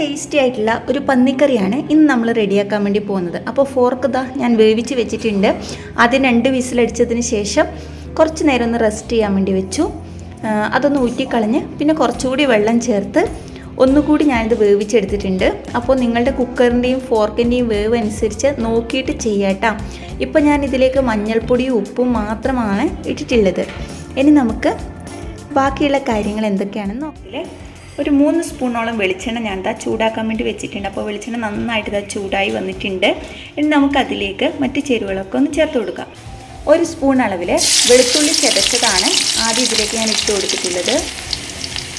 Tasty ആയിട്ടുള്ള ഒരു പന്നിക്കറിയാണ് ഇന്ന് നമ്മൾ റെഡിയാക്കാൻ വേണ്ടി പോകുന്നത്. അപ്പോൾ ഫോർക്ക് ഇതാ ഞാൻ വേവിച്ച് വെച്ചിട്ടുണ്ട്. ആദ്യം രണ്ട് വിസിലടിച്ചതിന് ശേഷം കുറച്ച് നേരം ഒന്ന് റെസ്റ്റ് ചെയ്യാൻ വേണ്ടി വെച്ചു. അതൊന്ന് ഊറ്റിക്കളഞ്ഞ് പിന്നെ കുറച്ചുകൂടി വെള്ളം ചേർത്ത് ഒന്നുകൂടി ഞാനിത് വേവിച്ചെടുത്തിട്ടുണ്ട്. അപ്പോൾ നിങ്ങളുടെ കുക്കറിന്റെയും ഫോർക്കിന്റെയും വേവ് അനുസരിച്ച് നോക്കിയിട്ട് ചെയ്യാട്ടോ. ഇപ്പോൾ ഞാൻ ഇതിലേക്ക് മഞ്ഞൾപ്പൊടിയും ഉപ്പും മാത്രമാണ് ഇട്ടിട്ടുള്ളത്. ഇനി നമുക്ക് ബാക്കിയുള്ള കാര്യങ്ങൾ എന്തൊക്കെയാണെന്ന് നോക്കില്ലേ? ഒരു മൂന്ന് സ്പൂണോളം വെളിച്ചെണ്ണ ഞാൻ ഇതാ ചൂടാക്കാൻ വേണ്ടി വെച്ചിട്ടുണ്ട്. അപ്പോൾ വെളിച്ചെണ്ണ നന്നായിട്ട് ഇതാ ചൂടായി വന്നിട്ടുണ്ട്. ഇനി നമുക്കതിലേക്ക് മറ്റ് ചേരുവകളൊക്കെ ഒന്ന് ചേർത്ത് കൊടുക്കാം. ഒരു സ്പൂൺ അളവിൽ വെളുത്തുള്ളി ചതച്ചതാണ് ആദ്യം ഇതിലേക്ക് ഞാൻ ഇട്ട് കൊടുത്തിട്ടുള്ളത്.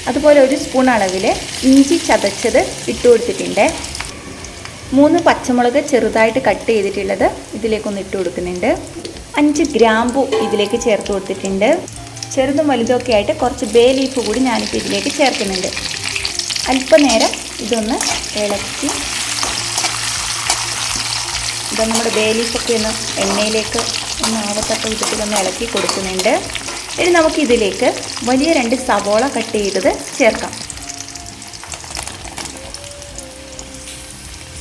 അതുപോലെ ഒരു സ്പൂൺ അളവിൽ ഇഞ്ചി ചതച്ചത് ഇട്ട് കൊടുത്തിട്ടുണ്ട്. മൂന്ന് പച്ചമുളക് ചെറുതായിട്ട് കട്ട് ചെയ്തിട്ടുള്ളത് ഇതിലേക്കൊന്ന് ഇട്ട് കൊടുക്കുന്നുണ്ട്. അഞ്ച് ഗ്രാമ്പു ഇതിലേക്ക് ചേർത്ത് കൊടുത്തിട്ടുണ്ട്. ചെറുതും വലുതും ഒക്കെ ആയിട്ട് കുറച്ച് ബേ ലീഫ് കൂടി ഞാനിപ്പോൾ ഇതിലേക്ക് ചേർക്കുന്നുണ്ട്. അല്പനേരം ഇതൊന്ന് ഇളക്കി. ഇപ്പം നമ്മുടെ ബേ ലീഫൊക്കെ ഒന്ന് എണ്ണയിലേക്ക് ഒന്ന് ആവത്തക്ക വിധത്തിലൊന്ന് ഇളക്കി കൊടുക്കുന്നുണ്ട്. ഇനി നമുക്കിതിലേക്ക് വലിയ രണ്ട് സവോള കട്ട് ചെയ്തത് ചേർക്കാം.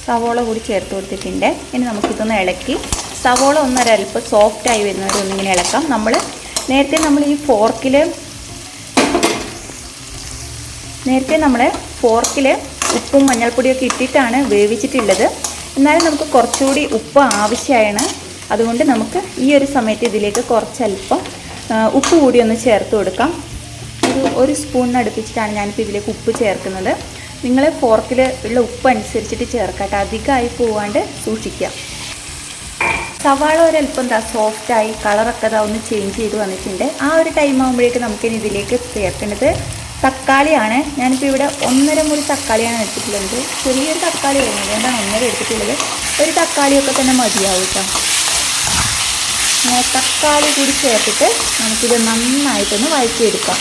സവോള കൂടി ചേർത്ത് കൊടുത്തിട്ടുണ്ട്. ഇനി നമുക്കിതൊന്ന് ഇളക്കി. സവോള ഒന്നൊരൽപ്പം സോഫ്റ്റായി വരുന്നവരെ ഒന്നിങ്ങനെ ഇളക്കാം. നമ്മൾ നേരത്തെ നമ്മൾ ഈ ഫോർക്കിൽ നേരത്തെ നമ്മൾ ഫോർക്കിൽ ഉപ്പും മഞ്ഞൾപ്പൊടിയൊക്കെ ഇട്ടിട്ടാണ് വേവിച്ചിട്ടുള്ളത്. എന്നാലും നമുക്ക് കുറച്ചുകൂടി ഉപ്പ് ആവശ്യമാണ് അതുകൊണ്ട് നമുക്ക് ഈ ഒരു സമയത്ത് ഇതിലേക്ക് കുറച്ചല്പം ഉപ്പ് കൂടി ഒന്ന് ചേർത്ത് കൊടുക്കാം. ഒരു ഒരു സ്പൂണിന് അടുപ്പിച്ചിട്ടാണ് ഞാനിപ്പോൾ ഇതിലേക്ക് ഉപ്പ് ചേർക്കുന്നത്. നിങ്ങൾ ഫോർക്കിൽ ഉള്ള ഉപ്പ് അനുസരിച്ചിട്ട് ചേർക്കട്ടെ. അധികമായി പോവാണ്ട് സൂക്ഷിക്കുക. സവാള ഒരല്പം എന്താ സോഫ്റ്റായി കളറൊക്കെ ഇതാ ഒന്ന് ചേഞ്ച് ചെയ്ത് വന്നിട്ടുണ്ട്. ആ ഒരു ടൈം ആകുമ്പോഴേക്ക് നമുക്കിനി ഇതിലേക്ക് ചേർക്കേണ്ടത് തക്കാളിയാണ്. ഞാനിപ്പോൾ ഇവിടെ ഒന്നര മുറി തക്കാളിയാണ് എടുത്തിട്ടുള്ളത്. ചെറിയൊരു തക്കാളി വരുന്നത് അതുകൊണ്ടാണ് ഒന്നര എടുത്തിട്ടുള്ളത്. ഒരു തക്കാളിയൊക്കെ തന്നെ മതിയാവും കേട്ടോ തക്കാളി കൂടി ചേർത്തിട്ട് നമുക്കിത് നന്നായിട്ടൊന്ന് വഴറ്റിയെടുക്കാം.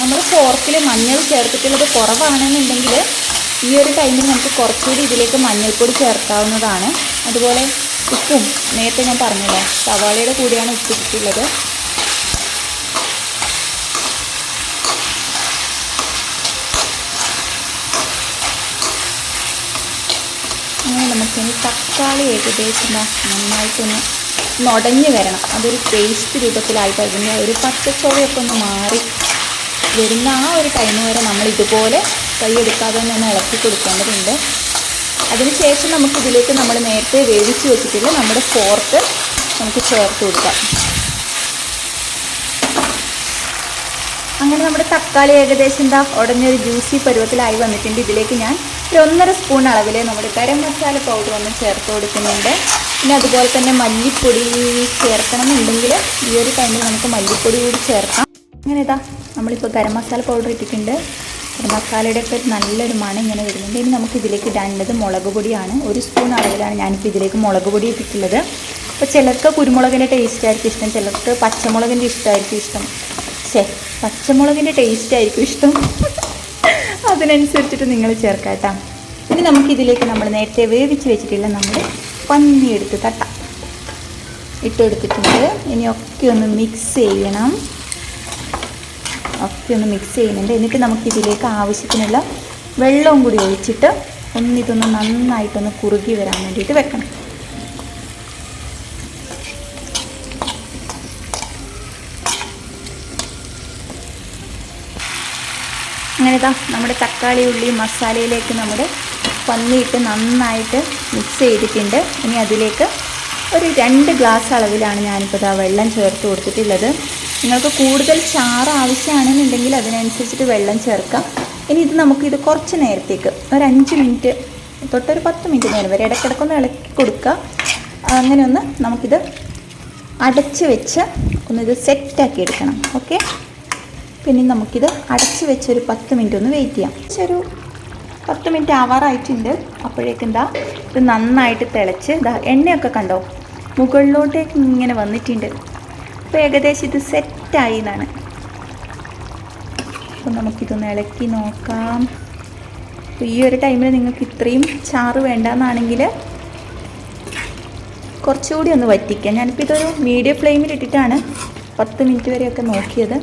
നമ്മൾ ഫോർക്കിൽ മഞ്ഞൾ ചേർത്തിട്ടുള്ളത് കുറവാണെന്നുണ്ടെങ്കിൽ ഈ ഒരു ടൈമിൽ നമുക്ക് കുറച്ചുകൂടി ഇതിലേക്ക് മഞ്ഞൾപ്പൊടി ചേർക്കാവുന്നതാണ്. അതുപോലെ ഉപ്പും നേരത്തെ ഞാൻ പറഞ്ഞല്ലോ സവാളയുടെ കൂടിയാണ് ഉപ്പിട്ടിട്ടുള്ളത്. അങ്ങനെ നമുക്കിനി തക്കാളി ഏകദേശം നന്നായിട്ടൊന്ന് നുടഞ്ഞ് വരണം. അതൊരു പേസ്റ്റ് രൂപത്തിലായിട്ട് അതിന്റെ ഒരു പച്ചച്ചോവയൊക്കെ ഒന്ന് മാറി വരുന്ന ആ ഒരു ടൈം വരെ നമ്മൾ ഇതുപോലെ കൈയെടുക്കാതെ തന്നെ ഒന്ന് ഇളക്കി കൊടുക്കേണ്ടതുണ്ട്. അതിനുശേഷം നമുക്ക് ഇതിലേക്ക് നമ്മൾ നേരത്തെ വേവിച്ച് വെച്ചിട്ടുള്ള നമ്മുടെ ഫോർക്ക് നമുക്ക് ചേർത്ത് കൊടുക്കാം. അങ്ങനെ നമ്മുടെ തക്കാളി ഏകദേശം എന്താ ഉടഞ്ഞൊരു ജ്യൂസി പരുവത്തിലായി വന്നിട്ടുണ്ട്. ഇതിലേക്ക് ഞാൻ ഒരു ഒന്നര സ്പൂൺ അളവിൽ നമ്മുടെ ഗരം മസാല പൗഡർ ഒന്ന് ചേർത്ത് കൊടുക്കുന്നുണ്ട്. പിന്നെ അതുപോലെ തന്നെ മല്ലിപ്പൊടി ചേർക്കണമെന്നുണ്ടെങ്കിൽ ഈ ഒരു ടൈമിൽ നമുക്ക് മല്ലിപ്പൊടി കൂടി ചേർക്കാം. അങ്ങനെ ഇതാ നമ്മളിപ്പോൾ ഗരം മസാല പൗഡർ ഇട്ടിട്ടുണ്ട്. ഗരം മസാലയുടെ ഒക്കെ നല്ലൊരു മണം ഇങ്ങനെ വരുന്നുണ്ട്. ഇനി നമുക്ക് ഇതിലേക്ക് ഇടേണ്ടത് മുളക് പൊടിയാണ്. ഒരു സ്പൂൺ അളവിലാണ് ഞാനിപ്പോൾ ഇതിലേക്ക് മുളക് പൊടി ഇട്ടിട്ടുള്ളത്. അപ്പോൾ ചിലർക്ക് കുരുമുളകിന്റെ ടേസ്റ്റ് ആയിരിക്കും ഇഷ്ടം. ചിലർക്ക് പച്ചമുളകിന്റെ ഇഷ്ടമായിരിക്കും ഇഷ്ടം. ശേ പച്ചമുളകിന്റെ ടേസ്റ്റ് ആയിരിക്കും ഇഷ്ടം. അതിനനുസരിച്ചിട്ട് നിങ്ങൾ ചേർക്കാട്ടാ ഇനി നമുക്കിതിലേക്ക് നമ്മൾ നേരത്തെ വേവിച്ച് വെച്ചിട്ടുള്ള നമ്മൾ പന്നി എടുത്ത് തട്ടാം ഇട്ടെടുത്തിട്ടുണ്ട്. ഇനിയൊക്കെ ഒന്ന് മിക്സ് ചെയ്യണം. ഒക്കെ ഒന്ന് മിക്സ് ചെയ്യുന്നുണ്ട്. എന്നിട്ട് നമുക്കിതിലേക്ക് ആവശ്യത്തിനുള്ള വെള്ളവും കൂടി ഒഴിച്ചിട്ട് ഒന്നിതൊന്ന് നന്നായിട്ടൊന്ന് കുറുകി വരാൻ വേണ്ടിയിട്ട് വെക്കണം. അങ്ങനെ ഇതാ നമ്മുടെ തക്കാളി ഉള്ളി മസാലയിലേക്ക് നമ്മുടെ പന്നിയിട്ട് നന്നായിട്ട് മിക്സ് ചെയ്തിട്ടുണ്ട്. ഇനി അതിലേക്ക് ഒരു രണ്ട് ഗ്ലാസ് അളവിലാണ് ഞാനിപ്പോൾ ഇതാ വെള്ളം ചേർത്ത് കൊടുത്തിട്ടുള്ളത്. നിങ്ങൾക്ക് കൂടുതൽ ചാറ് ആവശ്യമാണെന്നുണ്ടെങ്കിൽ അതിനനുസരിച്ചിട്ട് വെള്ളം ചേർക്കാം. ഇനി ഇത് നമുക്ക് ഇത് കുറച്ച് നേരത്തേക്ക് ഒരു അഞ്ച് മിനിറ്റ് തൊട്ടൊരു പത്ത് മിനിറ്റ് നേരം വരെ ഇടയ്ക്കിടയ്ക്കൊന്ന് ഇളക്കി കൊടുക്കുക. അങ്ങനെ ഒന്ന് നമുക്കിത് അടച്ച് വെച്ച് ഒന്നിത് സെറ്റാക്കി എടുക്കണം. ഓക്കെ? പിന്നെ നമുക്കിത് അടച്ച് വെച്ച് ഒരു പത്ത് മിനിറ്റ് ഒന്ന് വെയിറ്റ് ചെയ്യാം. ഒരു പത്ത് മിനിറ്റ് ആവാറായിട്ടുണ്ട്. അപ്പോഴേക്കും എന്താ ഇത് നന്നായിട്ട് തിളച്ച് എണ്ണയൊക്കെ കണ്ടോ മുകളിലോട്ടേക്ക് ഇങ്ങനെ വന്നിട്ടുണ്ട്. അപ്പോൾ ഏകദേശം ഇത് സെറ്റായി എന്നാണ്. അപ്പോൾ നമുക്കിതൊന്ന് ഇളക്കി നോക്കാം. ഈ ഒരു ടൈമിൽ നിങ്ങൾക്ക് ഇത്രയും ചാറ് വേണ്ടെന്നാണെങ്കിൽ കുറച്ചുകൂടി ഒന്ന് വറ്റിക്കാം. ഞാനിപ്പോൾ ഇതൊരു മീഡിയം ഫ്ലെയിമിൽ ഇട്ടിട്ടാണ് പത്ത് മിനിറ്റ് വരെയൊക്കെ നോക്കിയത്.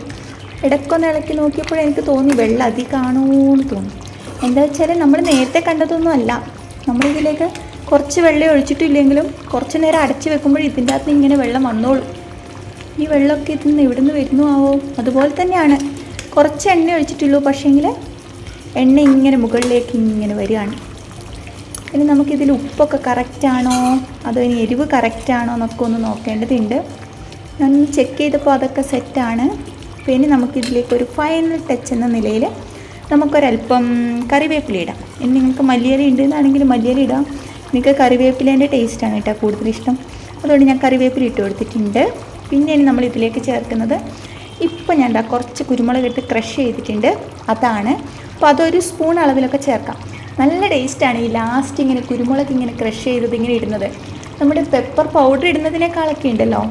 ഇടയ്ക്കൊന്ന് ഇളക്കി നോക്കിയപ്പോൾ എനിക്ക് തോന്നി വെള്ളം അധികമാണോ എന്ന് തോന്നി. എന്താ വെച്ചാൽ നമ്മൾ നേരത്തെ കണ്ടതൊന്നും അല്ല. നമ്മളിതിലേക്ക് കുറച്ച് വെള്ളം ഒഴിച്ചിട്ടില്ലെങ്കിലും കുറച്ച് നേരം അടച്ച് വെക്കുമ്പോൾ ഇതിന്റെ അകത്ത് ഇങ്ങനെ വെള്ളം വന്നോളും. ഈ വെള്ളമൊക്കെ ഇതിൽ നിന്ന് ഇവിടുന്ന് വരുന്നു ആവോ? അതുപോലെ തന്നെയാണ്. കുറച്ച് എണ്ണ ഒഴിച്ചിട്ടുള്ളൂ. പക്ഷേങ്കിൽ എണ്ണ ഇങ്ങനെ മുകളിലേക്ക് ഇങ്ങനെ വരികയാണ്. ഇനി നമുക്കിതിൽ ഉപ്പൊക്കെ കറക്റ്റാണോ? അതോ ഇനി എരിവ് കറക്റ്റാണോ എന്നൊക്കെ ഒന്ന് നോക്കേണ്ടതുണ്ട്. ഞാൻ ചെക്ക് ചെയ്തപ്പോൾ അതൊക്കെ സെറ്റാണ് അപ്പോൾ ഇനി നമുക്കിതിലേക്ക് ഒരു ഫൈനൽ ടച്ച് എന്ന നിലയിൽ നമുക്കൊരല്പം കറിവേപ്പില ഇടാം. ഇനി നിങ്ങൾക്ക് മല്ലിയില ഉണ്ടെന്നാണെങ്കിൽ മല്ലിയില ഇടാം. എനിക്ക് കറിവേപ്പിലേന്റെ ടേസ്റ്റാണ് കേട്ടോ കൂടുതലിഷ്ടം. അതുകൊണ്ട് ഞാൻ കറിവേപ്പില ഇട്ട് കൊടുത്തിട്ടുണ്ട്. പിന്നെ ഇനി നമ്മൾ ഇതിലേക്ക് ചേർക്കുന്നത്. ഇപ്പം ഞാൻ എന്താ കുറച്ച് കുരുമുളക് എടുത്ത് ക്രഷ് ചെയ്തിട്ടുണ്ട്. അതാണ്. അപ്പോൾ അതൊരു സ്പൂൺ അളവിലൊക്കെ ചേർക്കാം. നല്ല ടേസ്റ്റാണ് ഈ ലാസ്റ്റ് ഇങ്ങനെ കുരുമുളക് ഇങ്ങനെ ക്രഷ് ചെയ്തത് ഇങ്ങനെ ഇടുന്നത്. നമ്മുടെ പെപ്പർ പൗഡർ ഇടുന്നതിനേക്കാളൊക്കെ ഉണ്ടല്ലോ.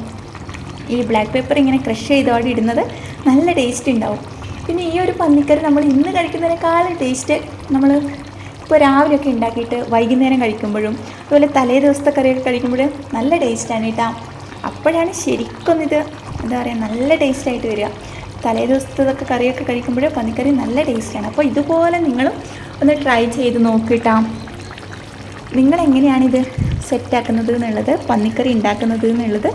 ഈ ബ്ലാക്ക് പെപ്പർ ഇങ്ങനെ ക്രഷ് ചെയ്തോടെ ഇടുന്നത് നല്ല ടേസ്റ്റ് ഉണ്ടാവും. പിന്നെ ഈ ഒരു പന്നിക്കറി നമ്മൾ ഇന്ന് കഴിക്കുന്നതിനേക്കാളും ടേസ്റ്റ് നമ്മൾ ഇപ്പോൾ രാവിലെയൊക്കെ ഉണ്ടാക്കിയിട്ട് വൈകുന്നേരം കഴിക്കുമ്പോഴും അതുപോലെ തലേ ദിവസത്തെ കറിയൊക്കെ കഴിക്കുമ്പോഴും നല്ല ടേസ്റ്റാണ് കേട്ടോ. അപ്പോഴാണ് ശരിക്കും ഇത് എന്താ പറയുക നല്ല ടേസ്റ്റായിട്ട് വരിക. തലേ കറിയൊക്കെ കഴിക്കുമ്പോൾ പന്നിക്കറി നല്ല ടേസ്റ്റാണ് അപ്പോൾ ഇതുപോലെ നിങ്ങളും ഒന്ന് ട്രൈ ചെയ്ത് നോക്കിട്ടാ. നിങ്ങൾ എങ്ങനെയാണിത് സെറ്റാക്കുന്നത് എന്നുള്ളത് പന്നിക്കറി ഉണ്ടാക്കുന്നത് എന്നുള്ളത്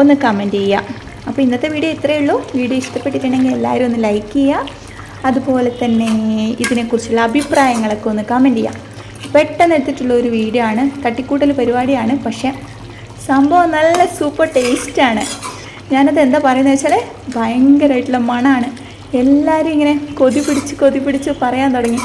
ഒന്ന് കമന്റ് ചെയ്യുക. അപ്പോൾ ഇന്നത്തെ വീഡിയോ ഇത്രയേ ഉള്ളൂ. വീഡിയോ ഇഷ്ടപ്പെട്ടിട്ടുണ്ടെങ്കിൽ എല്ലാവരും ഒന്ന് ലൈക്ക് ചെയ്യുക. അതുപോലെ തന്നെ ഇതിനെക്കുറിച്ചുള്ള അഭിപ്രായങ്ങളൊക്കെ ഒന്ന് കമന്റ് ചെയ്യാം പെട്ടെന്ന് എടുത്തിട്ടുള്ള ഒരു വീഡിയോ ആണ്. തട്ടിക്കൂട്ടൽ പരിപാടിയാണ്. പക്ഷേ സംഭവം നല്ല സൂപ്പർ ടേസ്റ്റാണ്. ഞാനത് എന്താ പറയുന്നത് വെച്ചാൽ ഭയങ്കരമായിട്ടുള്ള മണമാണ് എല്ലാവരും ഇങ്ങനെ കൊതി പിടിച്ച് കൊതി പിടിച്ച് പറയാൻ തുടങ്ങി.